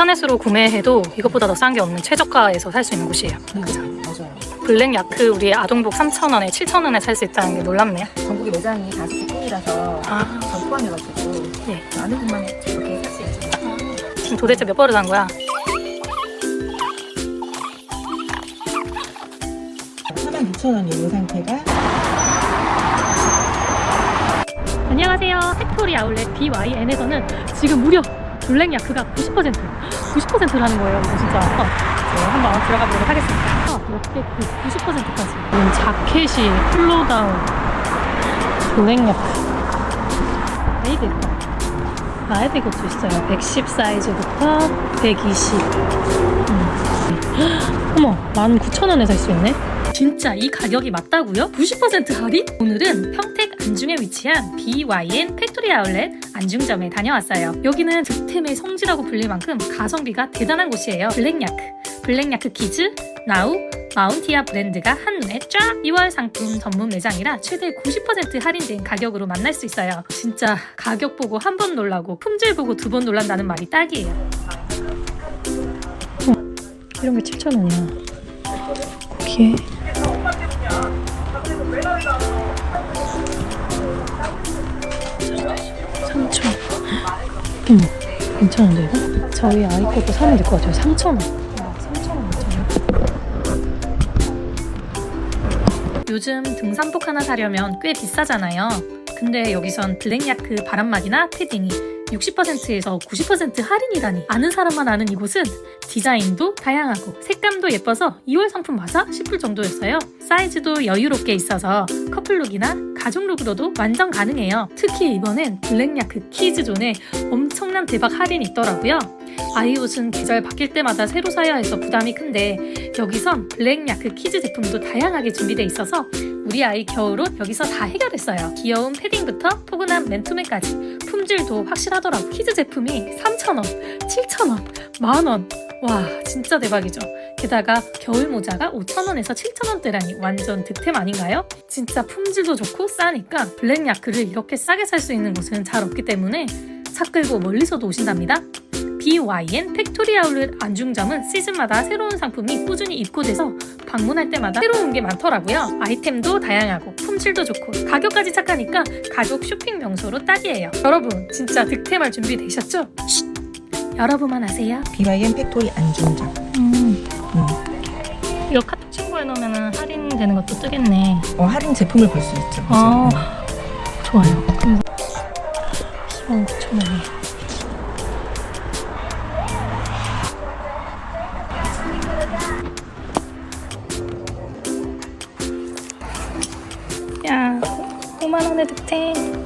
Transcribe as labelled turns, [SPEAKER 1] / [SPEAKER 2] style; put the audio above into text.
[SPEAKER 1] 인터넷으로 구매해도 이것보다 더 싼 게 없는 최저가에서 살 수 있는 곳이에요.
[SPEAKER 2] 그죠? 맞아요.
[SPEAKER 1] 블랙 야크 우리 아동복 3,000원에 7,000원에 살 수 있다는 게 놀랍네요.
[SPEAKER 2] 전국에 매장이 다섯 개 뿐이라서
[SPEAKER 1] 아,
[SPEAKER 2] 전 포함해가지고
[SPEAKER 1] 예.
[SPEAKER 2] 아는 분만 이렇게 살 수 있죠.
[SPEAKER 1] 지금 도대체 몇 벌을 산 거야?
[SPEAKER 2] 46,000원이에요, 이 상태가.
[SPEAKER 1] 안녕하세요. 팩토리 아울렛 BYN에서는 지금 무려 블랙 야크가 90% 90%라는 거예요. 이거 진짜 어, 네, 한번 들어가 보도록 하겠습니다. 어, 역대 90%까지. 음, 자켓이 쿨로다운 블랙 야크. 거. 아이들 것도 있어요. 110 사이즈부터 120. 음. 어머, 19,000원에 살 수 있네. 진짜 이 가격이 맞다고요? 90% 할인? 오늘은 평택 안중에 위치한 BYN 팩토리 아울렛 안중점에 다녀왔어요. 여기는 득템의 성지라고 불릴 만큼 가성비가 대단한 곳이에요. 블랙야크, 블랙야크 키즈, 나우, 마운티아 브랜드가 한눈에 쫙 2월 상품 전문 매장이라 최대 90% 할인된 가격으로 만날 수 있어요. 진짜 가격 보고 한 번 놀라고 품질 보고 두 번 놀란다는 말이 딱이에요. 어, 이런 게 7,000원이야. 거기에 어머 괜찮은데? 이거? 저희 아이 것도 사면 될 것 같아요. 3천원 3천원. 요즘 등산복 하나 사려면 꽤 비싸잖아요. 근데 여기선 블랙야크 바람막이나 패딩이 60%에서 90% 할인이라니 아는 사람만 아는 이곳은 디자인도 다양하고 색감도 예뻐서 2월 상품 맞아 싶을 정도였어요. 사이즈도 여유롭게 있어서 커플룩이나 가족룩으로도 완전 가능해요. 특히 이번엔 블랙야크 키즈존에 엄청난 대박 할인이 있더라고요. 아이 옷은 계절 바뀔 때마다 새로 사야 해서 부담이 큰데 여기선 블랙야크 키즈 제품도 다양하게 준비돼 있어서 우리 아이 겨울옷 여기서 다 해결했어요. 귀여운 패딩부터 포근한 맨투맨까지 품질도 확실하더라고. 키즈 제품이 3,000원, 7,000원, 만원. 와, 진짜 대박이죠. 게다가 겨울 모자가 5,000원에서 7,000원대라니 완전 득템 아닌가요? 진짜 품질도 좋고 싸니까 블랙 야크를 이렇게 싸게 살 수 있는 곳은 잘 없기 때문에 차 끌고 멀리서도 오신답니다. BYN 팩토리 아울렛 안중점은 시즌마다 새로운 상품이 꾸준히 입고돼서 방문할 때마다 새로운 게 많더라고요. 아이템도 다양하고 품질도 좋고 가격까지 착하니까 가족 쇼핑 명소로 딱이에요. 여러분 진짜 득템할 준비 되셨죠? 쉿! 여러분만 아세요?
[SPEAKER 2] BYN 팩토리 안중장.
[SPEAKER 1] 음.
[SPEAKER 2] 음.
[SPEAKER 1] 이거 카톡 친구에 넣으면 할인되는 것도 뜨겠네.
[SPEAKER 2] 어, 할인 제품을 볼 수 있죠.
[SPEAKER 1] 아.
[SPEAKER 2] 그래서.
[SPEAKER 1] 좋아요. 야, 5만 원의 득템.